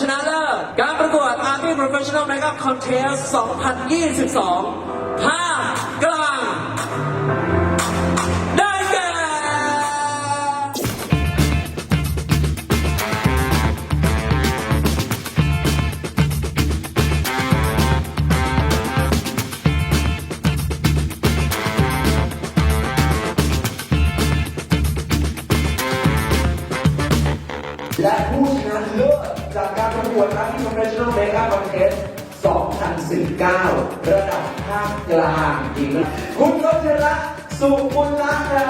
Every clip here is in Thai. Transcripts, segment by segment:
ชนะเลิศการประกวด Army Professional Makeup Contest 2022 ภาคกลาง ผู้ชนะเลิศจากการประกวด Army Professional Makeup Contest 2019 ระดับภาคกลางจริงนะคุณวัชระสุบุลักษณ์ครับ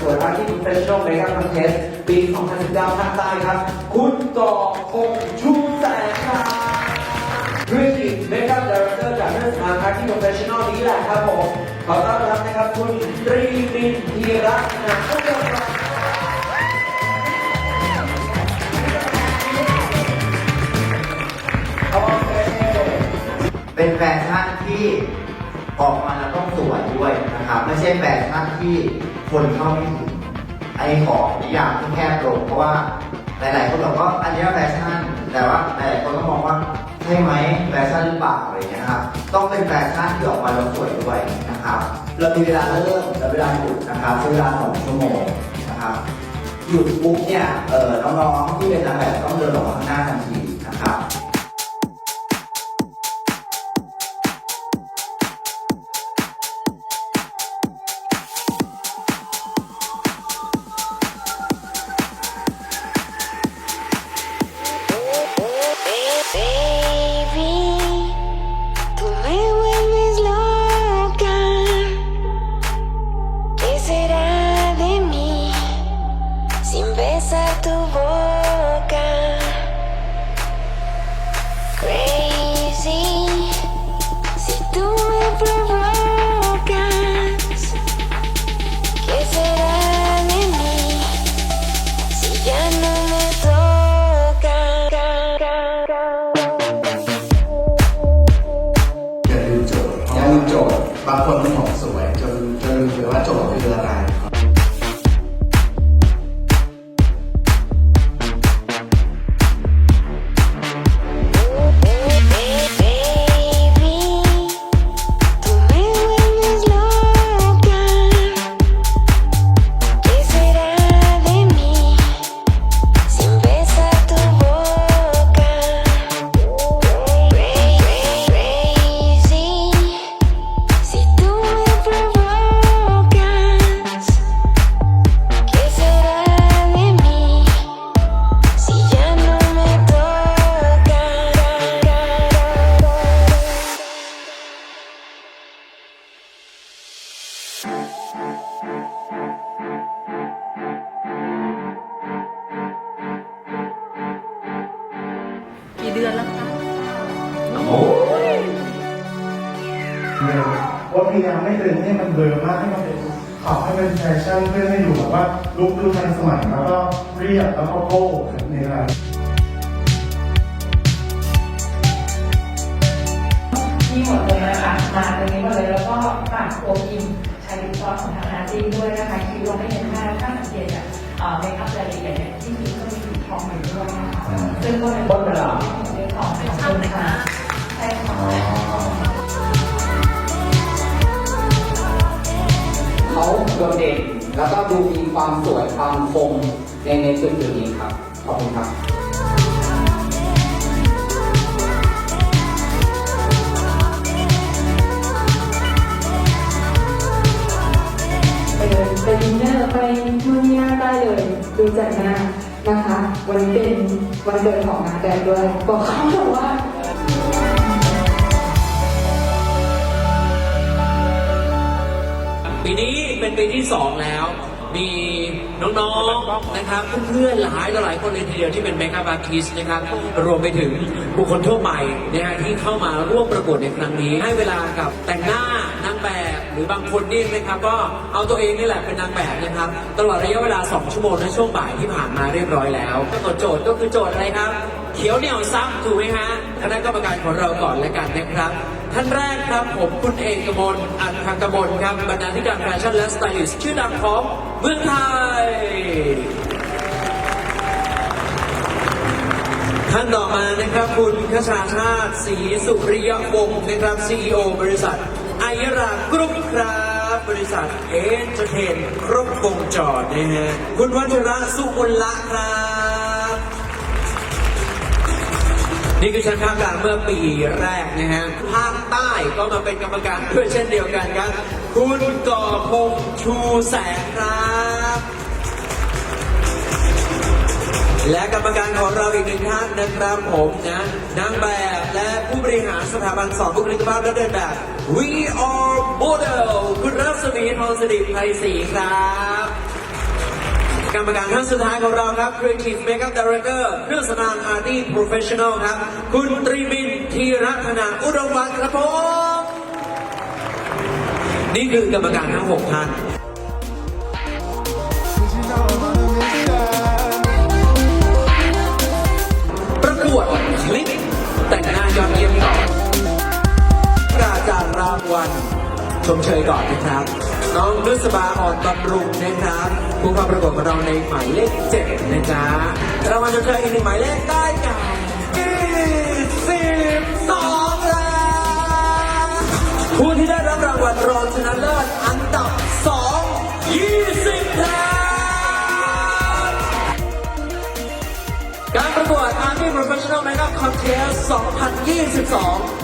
ส่วน Army Professional Makeup Contest ปี 2019ภาคใต้ครับ คุณก่อคงชูแสงครับ Creative Makeup Director จากเรื่องงาน Army Professional นี้แหละครับผม ขอต้อนรับนะครับคุณตรีมินธีระนาผู้ยอด เป็นแฟชั่นที่ออกมาแล้วต้องสวยด้วยนะครับ ไม่ใช่แฟชั่นที่คนเข้าไม่ถึงไอ้ขอนิยามที่แคบลงเพราะว่าหลายๆคนบอกว่าอันนี้แฟชั่น แต่ว่าหลายๆคนก็มองว่าใช่ไหมแฟชั่นหรือเปล่าอะไรอย่างเงี้ยนะครับต้องเป็นแฟชั่นที่ออกมาแล้วสวยด้วยนะครับ เรามีเวลาเริ่มและเวลาหยุดนะครับใช้เวลาสองชั่วโมงนะครับหยุดปุ๊บเนี่ยเออน้องๆที่เป็นนางแบบต้องเดินออกมาข้างหน้าทันที sin besar tu boca? เดือนแล้วคะว่าพยายามไม่ดึงให้มันเบลอมากให้มันเป็นขอบให้เป็นแฟชั่นเพื่อให้ดูแบบว่าลุคดูทันสมัยแล้วก็เรียบแล้วก็โก้ในร้านมีหมดเลยนะคะมาตรงนี้หมดเลยแล้วก็ปากโอพิมใช้ลิปซอสของทางอาร์จีด้วยนะคะคิ้วเราไม่เห็นหน้าถ้าสังเกตจากเอ่อเมคอัพรายละเอียดเนี่ยที่คิ้วก็มีสีทองอยู่ ด้วยนเวลาเของของคนค่ะใช่ค่ะเขาโดดเด่นแล้วก็ดูมีความสวยความคมในในจุดจุดนี้ครับ ขอบคุณครับไปเลยไปดินเนอร์ไปนู่นนี่นั่นได้เลย ดูจากหน้า นะคะ วันนี้เป็นวันเกิดของนางแบบด้วยบอกเขาเถอะว่าปีนี้เป็นปีที่2แล้ว มีน้องๆ นะครับเพื่อนๆ หลายต่อหลายคนเลยทีเดียวที่เป็นเมคอัพอาร์ติสนะครับ รวมไปถึงบุคคลทั่วไปนะฮะที่เข้ามาร่วมประกวดในครั้งนี้ ให้เวลากับแต่งหน้า หรือบางคนนี่นะครับก็เอาตัวเองนี่แหละเป็นนางแบบนะครับตลอดระยะเวลา 2 ชั่วโมงในช่วงบ่ายที่ผ่านมาเรียบร้อยแล้วกำหนดโจทย์ก็คือโจทย์อะไรครับ เขียวเหนียวซับถูกไหมฮะคณะกรรมการของเราก่อนและกันนะครับ ท่านแรกครับผมคุณเอกมลอัครกมลครับบรรณาธิการแฟชั่นและสไตลิสต์ชื่อดังของเมืองไทยท่านต่อมานะครับคุณคชาชาติศรีสุริยวงศ์นะครับ CEO บริษัท ไอยรากรุ๊ปครับ บริษัทเอ็นเตอร์เทนครบวงจรนะฮะคุณวัชระสุวลละครับ นี่คือแชมป์ภาคกลางเมื่อปีแรกนะฮะภาคใต้ก็มาเป็นกรรมการด้วยเช่นเดียวกันครับ คุณก่อพงษ์ชูแสงครับ และกรรมการของเราอีกหนึ่งท่านนะครับผมนะนางแบบและผู้บริหารสถาบันสอนบุคลิกภาพและเดินแบบ We Are Model คุณรัศมีทองสดิษฐ์ไพศรีครับ กรรมการท่านสุดท้ายของเราครับ Creative Makeup Director เครื่องสำอาง Arty Professional ครับ คุณตรีมินทีรัตนาอุดมวัฒน์ครับผมนี่คือกรรมการทั้ง 6 ท่าน ชมเชยก่อนนะครับ น้องนุสบาอ่อนบำรุงนะครับผู้เข้าประกวดของเราในหมายเลขเจ็ดนะจ๊ะรางวัลชมเชยอีกหนึ่งหมายเลขได้แก่ยี่สองแล้วผู้ที่ได้รับรางวัลรองชนะเลิศอันดับสองยี่สิบครับการประกวด Army Professional Makeup Contest 2022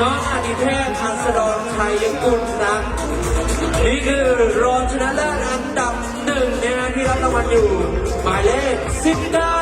น้องอดิเทพอัสดรชัยกุลครับนี่คือรองชนะเลิศอันดับหนึ่งนะฮะที่รับรางวัลอยู่ หมายเลข19